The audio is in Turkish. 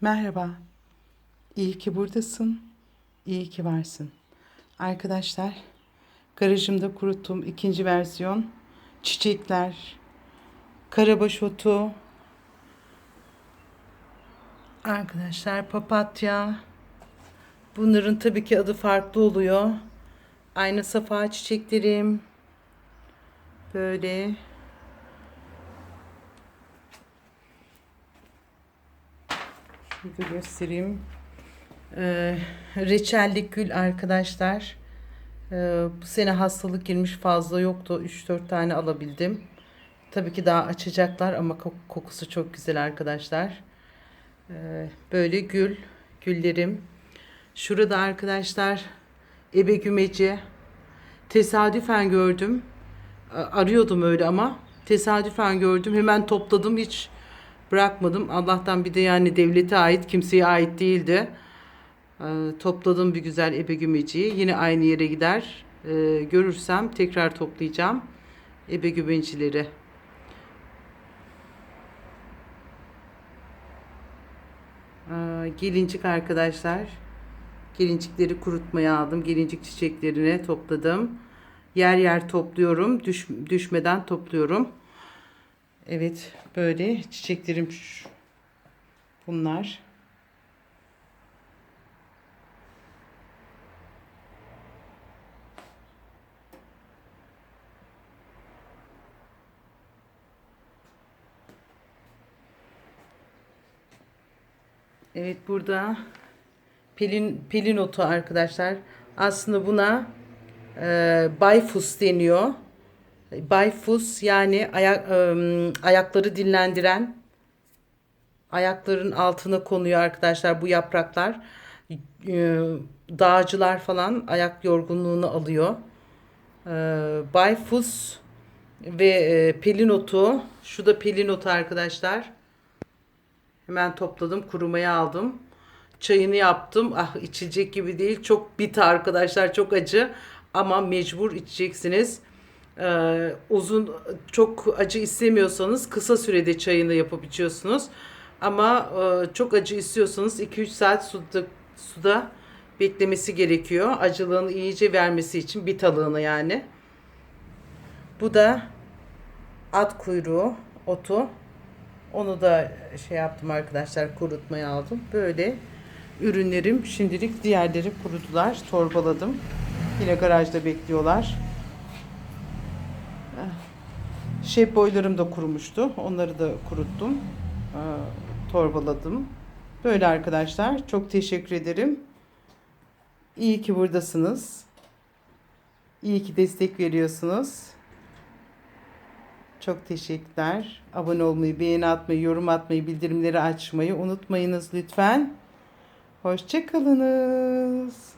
Merhaba. İyi ki buradasın. İyi ki varsın. Arkadaşlar, garajımda kuruttuğum ikinci versiyon çiçekler, karabaş otu, arkadaşlar papatya. Bunların tabii ki adı farklı oluyor. Aynı safa çiçeklerim. Böyle Şurada göstereyim. Ee, reçellik gül arkadaşlar. Ee, bu sene hastalık girmiş fazla yoktu. 3-4 tane alabildim. Tabii ki daha açacaklar ama kok- kokusu çok güzel arkadaşlar. Ee, böyle gül, güllerim. Şurada arkadaşlar ebe gümeci. Tesadüfen gördüm. A- Arıyordum öyle ama tesadüfen gördüm. Hemen topladım hiç bırakmadım. Allah'tan bir de yani devlete ait kimseye ait değildi. Ee, topladım bir güzel ebe gümeciyi. Yine aynı yere gider. Ee, görürsem tekrar toplayacağım. Ebe gümecileri. Ee, gelincik arkadaşlar. Gelincikleri kurutmaya aldım. Gelincik çiçeklerini topladım. Yer yer topluyorum. Düş, düşmeden topluyorum. Evet böyle çiçeklerim bunlar. Evet burada pelin pelin otu arkadaşlar. Aslında buna e, bayfus deniyor. Bayfus yani ayak ayakları dinlendiren ayakların altına konuyor arkadaşlar bu yapraklar. Dağcılar falan ayak yorgunluğunu alıyor. E, Bayfus ve e, pelin otu. Şu da pelin otu arkadaşlar. Hemen topladım, kurumaya aldım. Çayını yaptım. Ah içilecek gibi değil. Çok bit arkadaşlar, çok acı. Ama mecbur içeceksiniz. Ee, uzun, çok acı istemiyorsanız kısa sürede çayını yapıp içiyorsunuz. Ama e, çok acı istiyorsanız 2-3 saat suda, suda beklemesi gerekiyor. Acılığını iyice vermesi için bit alığını yani. Bu da at kuyruğu otu. Onu da şey yaptım arkadaşlar kurutmaya aldım. Böyle ürünlerim şimdilik diğerleri kurudular. Torbaladım. Yine garajda bekliyorlar. Şey boylarım da kurumuştu. Onları da kuruttum. Ee, Torbaladım. Böyle arkadaşlar. Çok teşekkür ederim. İyi ki buradasınız. İyi ki destek veriyorsunuz. Çok teşekkürler. Abone olmayı, beğeni atmayı, yorum atmayı, bildirimleri açmayı unutmayınız lütfen. Hoşçakalınız.